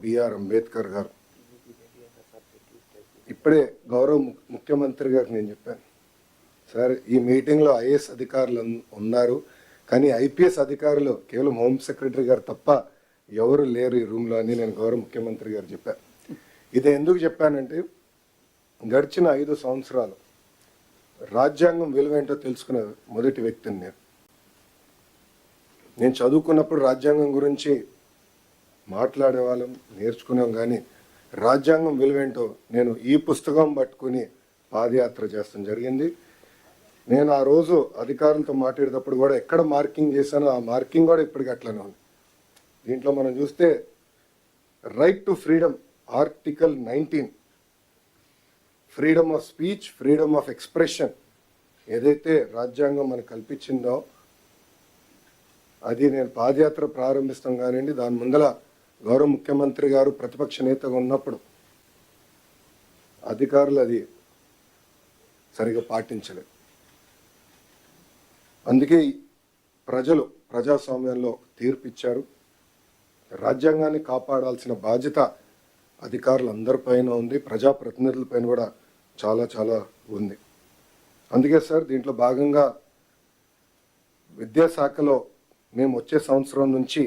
BR Ambedkar గారు. ఇప్పుడే గౌరవ ము- ముఖ్యమంత్రి గారికి నేను చెప్పాను. సార్ ఈ మీటింగ్లో ఐఏఎస్ అధికారులు ఉన్నారు. కానీ ఐపీఎస్ అధికారులు కేవలం హోమ్ సెక్రటరీ గారు తప్ప ఎవరు లేరు ఈ రూమ్లో అని నేను గౌరవ ముఖ్యమంత్రి గారు చెప్పాను ఇది ఎందుకు చెప్పానంటే గడిచిన ఐదు సంవత్సరాలు రాజ్యాంగం విలువేంటో తెలుసుకున్న మొదటి వ్యక్తిని నేను. నేను చదువుకున్నప్పుడు రాజ్యాంగం గురించి మాట్లాడే వాళ్ళం నేర్చుకున్నాం కానీ రాజ్యాంగం విలువేంటో నేను ఈ పుస్తకం పట్టుకుని పాదయాత్ర చేస్తాం జరిగింది. నేను ఆ రోజు అధికారులతో మాట్లాడేటప్పుడు కూడా ఎక్కడ మార్కింగ్ చేశానో ఆ మార్కింగ్ కూడా ఇప్పటికీ అట్లనే ఉంది. దీంట్లో మనం చూస్తే right to freedom article nineteen. Freedom of speech freedom of expression ఏదైతే రాజ్యాంగం మనకు కల్పించిందో అది నేను పాదయాత్ర ప్రారంభిస్తాం కానివ్వండి దాని ముందల గౌరవ ముఖ్యమంత్రి గారు ప్రతిపక్ష నేతగా ఉన్నప్పుడు అధికారులు అది సరిగా పాటించలేదు. అందుకే ప్రజలు ప్రజాస్వామ్యంలో తీర్పు ఇచ్చారు. రాజ్యాంగాన్ని కాపాడాల్సిన బాధ్యత అధికారులందరిపైన ఉంది. ప్రజాప్రతినిధులపైన కూడా చాలా చాలా ఉంది. అందుకే సార్ దీంట్లో భాగంగా విద్యాశాఖలో మేము వచ్చే సంవత్సరం నుంచి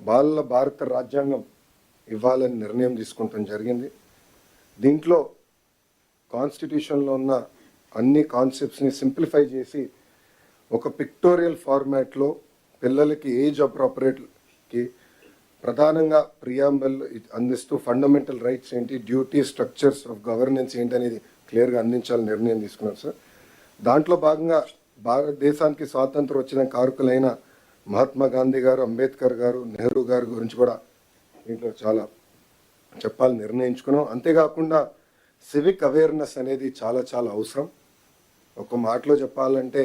బాలల భారత రాజ్యాంగం ఇవ్వాలని నిర్ణయం తీసుకుంటాం జరిగింది. దీంట్లో కాన్స్టిట్యూషన్లో ఉన్న అన్ని కాన్సెప్ట్స్ని సింప్లిఫై చేసి ఒక పిక్టోరియల్ ఫార్మాట్లో పిల్లలకి ఏజ్ అప్రాపరేట్కి ప్రధానంగా ప్రియాంబల్ అందిస్తూ ఫండమెంటల్ రైట్స్ ఏంటి డ్యూటీ స్ట్రక్చర్స్ ఆఫ్ గవర్నెన్స్ ఏంటి అనేది క్లియర్గా అందించాలని నిర్ణయం తీసుకున్నారు సార్. దాంట్లో భాగంగా భారతదేశానికి స్వాతంత్రం వచ్చిన కారకులైన మహాత్మా గాంధీ గారు అంబేద్కర్ గారు నెహ్రూ గారి గురించి కూడా దీంట్లో చాలా చెప్పాలని నిర్ణయించుకున్నాం. అంతేకాకుండా సివిక్ అవేర్నెస్ అనేది చాలా చాలా అవసరం. ఒక మాటలో చెప్పాలంటే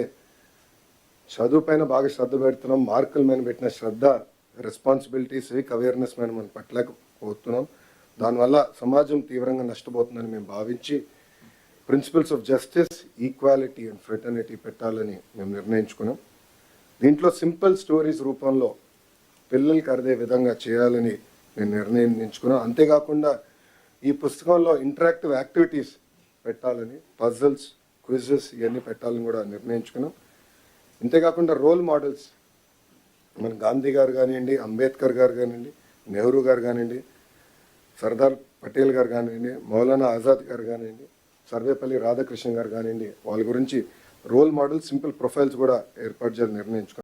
చదువు పైన బాగా శ్రద్ధ పెడుతున్నాం మార్కుల మీద పెట్టిన శ్రద్ధ రెస్పాన్సిబిలిటీ సివిక్ అవేర్నెస్ మీద మనం పట్టలేకపోతున్నాం. దానివల్ల సమాజం తీవ్రంగా నష్టపోతుందని మేము భావించి principles of justice equality and fraternity పెట్టాలని మేము నిర్ణయించుకున్నాం. దీంట్లో సింపుల్ స్టోరీస్ రూపంలో పిల్లలకి అర్థే విధంగా చేయాలని నేను నిర్ణయం ఎంచుకున్నాను అంతేకాకుండా ఈ పుస్తకంలో ఇంటరాక్టివ్ యాక్టివిటీస్ పెట్టాలని పజల్స్ క్విజెస్ ఇవన్నీ పెట్టాలని కూడా నిర్ణయించుకున్నాం అంతేకాకుండా రోల్ మోడల్స్ మన గాంధీ గారు కానివ్వండి అంబేద్కర్ గారు కానివ్వండి నెహ్రూ గారు కానివ్వండి సర్దార్ పటేల్ గారు కానివ్వండి మౌలానా ఆజాద్ గారు కానివ్వండి సర్వేపల్లి రాధాకృష్ణ గారు కానివ్వండి వాళ్ళ గురించి రోల్ మోడల్ సింపుల్ ప్రొఫైల్స్ కూడా ఏర్పాటు చేయాలని నిర్ణయించుకున్నాం.